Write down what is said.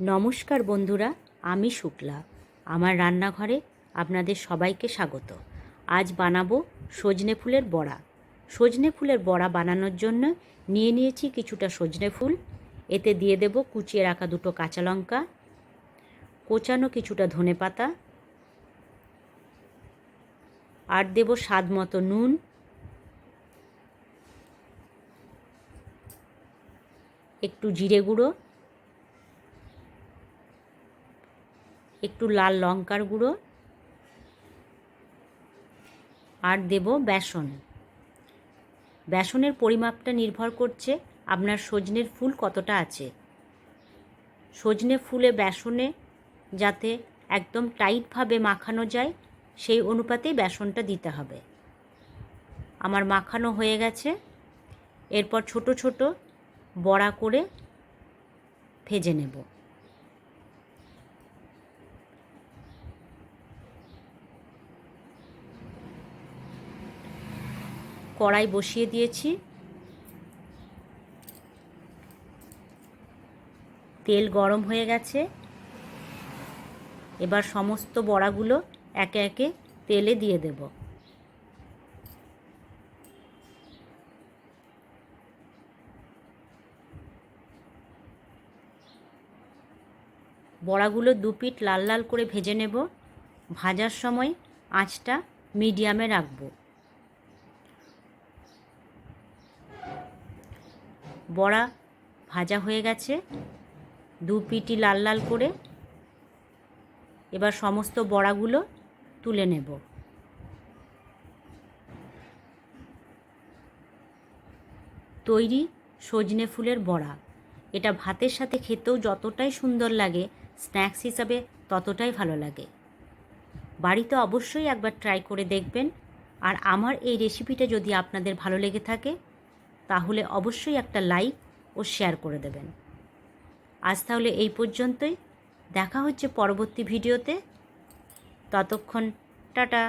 নমস্কার বন্ধুরা, আমি শুক্লা। আমার রান্নাঘরে আপনাদের সবাইকে স্বাগত। আজ বানাবো সজনে ফুলের বড়া। সজনে ফুলের বড়া বানানোর জন্য নিয়ে নিয়েছি কিছুটা সজনে ফুল। এতে দিয়ে দেব কুচিয়ে রাখা দুটো কাঁচা লঙ্কা, কোচানো কিছুটা ধনে পাতা, আর দেব স্বাদ মতো নুন, একটু জিরে গুঁড়ো একটু লাল লঙ্কার গুঁড়ো আর দেব বেসন। বেসনের পরিমাপটা নির্ভর করছে আপনার সজনের ফুল কতটা আছে। সজনে ফুলে বেসনে যাতে একদম টাইটভাবে মাখানো যায়, সেই অনুপাতেই বেসনটা দিতে হবে। আমার মাখানো হয়ে গেছে। এরপর ছোট ছোট বড়া করে ভেজে নেব। কড়াই বসিয়ে দিয়েছি। তেল গরম হয়ে গেছে। এবার সমস্ত বড়াগুলো একে একে তেলে দিয়ে দেব। বড়াগুলো দু পিঠ লাল লাল করে ভেজে নেব। ভাজার সময় আঁচটা মিডিয়ামে রাখব। বড়া ভাজা হয়ে গেছে। দু পিটি লাল লাল করে এবার সমস্ত বড়াগুলো তুলে নেব। তৈরি সজনে ফুলের বড়া। এটা ভাতের সাথে খেতেও যতটাই সুন্দর লাগে, স্ন্যাক্স হিসাবে ততটাই ভালো লাগে। বাড়িতে অবশ্যই একবার ট্রাই করে দেখবেন। আর আমার এই রেসিপিটা যদি আপনাদের ভালো লেগে থাকে তাহলে অবশ্যই একটা লাইক ও শেয়ার করে দেবেন। আজ তাহলে এই পর্যন্তই। দেখা হচ্ছে পরবর্তী ভিডিওতে। ততক্ষণ টাটা।